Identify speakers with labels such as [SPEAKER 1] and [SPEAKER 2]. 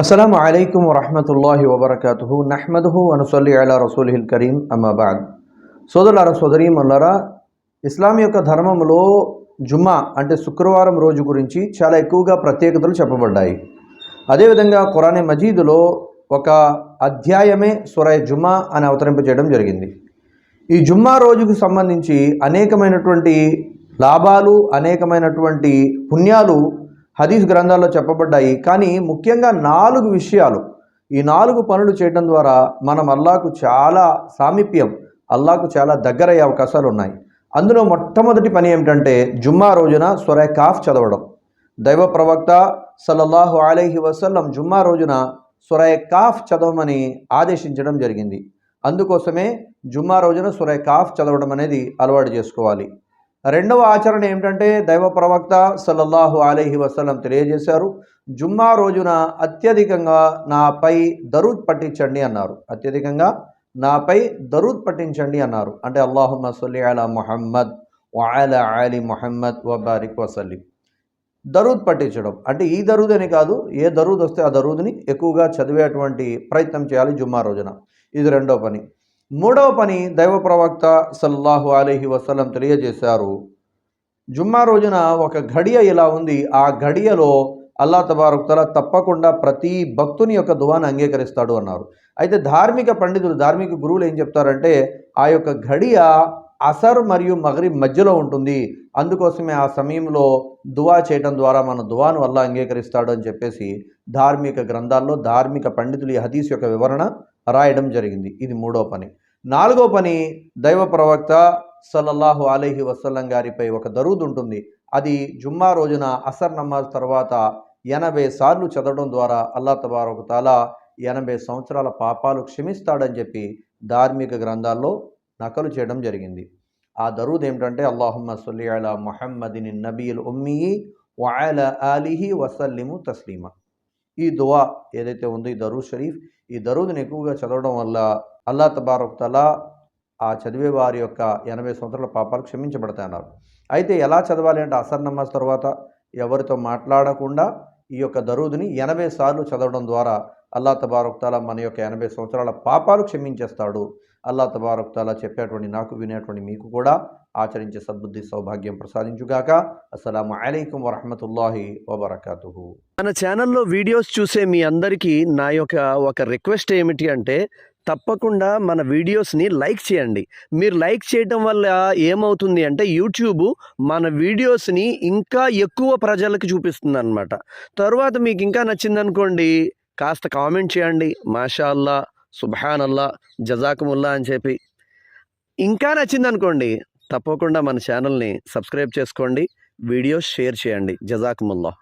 [SPEAKER 1] అస్సలం అయికం వరహమతుల్లాహి వబర్కతుహు నహ్మదుహు అనుసల్లి అలా రసూలిహిల్ కరీం అమ్మాబాద్ సోదరులారా సోదరి మల్లారా ఇస్లాం యొక్క ధర్మంలో జుమ్మా అంటే శుక్రవారం రోజు గురించి చాలా ఎక్కువగా ప్రత్యేకతలు చెప్పబడ్డాయి. అదేవిధంగా ఖురానే మజీదులో ఒక అధ్యాయమే సురాయ్ జుమ్మా అని అవతరింపజేయడం జరిగింది. ఈ జుమ్మా రోజుకు సంబంధించి అనేకమైనటువంటి లాభాలు అనేకమైనటువంటి పుణ్యాలు హదీస్ గ్రంథాల్లో చెప్పబడ్డాయి. కానీ ముఖ్యంగా నాలుగు విషయాలు. ఈ నాలుగు పనులు చేయడం ద్వారా మనం అల్లాకు చాలా సామీప్యం అల్లాకు చాలా దగ్గరయ్యే అవకాశాలు ఉన్నాయి. అందులో మొట్టమొదటి పని ఏమిటంటే జుమ్మా రోజున సురై కాఫ్ చదవడం. దైవ ప్రవక్త సల్లల్లాహు అలైహి వసల్లం జుమ్మా రోజున స్వరే కాఫ్ చదవమని ఆదేశించడం జరిగింది. అందుకోసమే జుమ్మా రోజున స్వరే కాఫ్ చదవడం అనేది అలవాటు చేసుకోవాలి. రెండవ ఆచరణ ఏమిటంటే దైవ ప్రవక్త సల్లల్లాహు అలీహి వసలం తెలియజేశారు జుమ్మా రోజున అత్యధికంగా నాపై దరూద్ పట్టించండి అన్నారు. అత్యధికంగా నాపై దరూద్ పట్టించండి అన్నారు. అంటే అల్లాహుమ్మ సల్లి అలా మొహమ్మద్ వాల అలీ మొహమ్మద్ వబారిక్ వసల్లి దరూద్ పట్టించడం అంటే ఈ దరూద్ అని కాదు ఏ దరూద్ వస్తే ఆ దరూద్ని ఎక్కువగా చదివేటువంటి ప్రయత్నం చేయాలి జుమ్మా రోజున. ఇది రెండో పని. మూడవ పని దైవ ప్రవక్త సల్లాహు అలీహి వసలం తెలియజేశారు. జుమ్మా రోజున ఒక ఘడియ ఇలా ఉంది. ఆ ఘడియలో అల్లా తబారుక్తల తప్పకుండా ప్రతి భక్తుని యొక్క దువాను అంగీకరిస్తాడు అన్నారు. అయితే ధార్మిక పండితులు ధార్మిక గురువులు ఏం చెప్తారంటే ఆ యొక్క ఘడియ అసర్ మరియు మగరి మధ్యలో ఉంటుంది. అందుకోసమే ఆ సమయంలో దువా చేయడం ద్వారా మన దువాను వల్ల అంగీకరిస్తాడు అని చెప్పేసి ధార్మిక గ్రంథాల్లో ధార్మిక పండితులు ఈ హదీస్ యొక్క వివరణ రాయడం జరిగింది. ఇది మూడో పని. నాలుగో పని దైవ ప్రవక్త సల్లల్లాహు అలీహి వసల్లం గారిపై ఒక దరూద్ ఉంటుంది. అది జుమ్మా రోజున అసర్ నమాజ్ తర్వాత ఎనభై సార్లు చదవడం ద్వారా అల్లా తబారకు తాలా ఎనభై సంవత్సరాల పాపాలు క్షమిస్తాడని చెప్పి ధార్మిక గ్రంథాల్లో నకలు చేయడం జరిగింది. ఆ దరూద్ ఏమిటంటే అల్లాహమ్మ సొల్లి అలా మొహమ్మదిని నబీల్ ఉమ్మీ వాయల అలీహి వసల్లిము తస్లీమా. ఈ దువా ఏదైతే ఉందో ఈ దరూ షరీఫ్ ఈ దరూద్ని ఎక్కువగా చదవడం వల్ల అల్లా తబారక్ తలా ఆ చదివే వారి యొక్క ఎనభై సంవత్సరాల పాపాలు క్షమించబడతాయన్నారు అయితే ఎలా చదవాలి అంటే అసర్ నమాజ్ తర్వాత ఎవరితో మాట్లాడకుండా ఈ యొక్క దరూదుని ఎనభై సార్లు చదవడం ద్వారా అల్లా తబారుక్తాల మన యొక్క ఎనభై సంవత్సరాల పాపాలు క్షమించేస్తాడు. అల్లా తబారుక్తాల చెప్పేటువంటి నాకు వినేటువంటి మీకు కూడా ఆచరించే సద్బుద్ధి సౌభాగ్యం ప్రసాదించుగాక. అస్సలం అయికం వరహమతుల్లాహి వబర్కూ
[SPEAKER 2] మన ఛానల్లో వీడియోస్ చూసే మీ అందరికీ నా యొక్క ఒక రిక్వెస్ట్ ఏమిటి అంటే తప్పకుండా మన వీడియోస్ని లైక్ చేయండి. మీరు లైక్ చేయటం వల్ల ఏమవుతుంది అంటే యూట్యూబ్ మన వీడియోస్ని ఇంకా ఎక్కువ ప్రజలకు చూపిస్తుంది అనమాట తర్వాత మీకు ఇంకా నచ్చిందనుకోండి కాస్త కామెంట్ చేయండి. మాషా అల్లా సుబ్హాన్ అల్లా జజాకుముల్లా అని చెప్పి. ఇంకా నచ్చిందనుకోండి తప్పకుండా మన ఛానల్ని సబ్స్క్రైబ్ చేసుకోండి. వీడియోస్ షేర్ చేయండి. జజాకుముల్లా.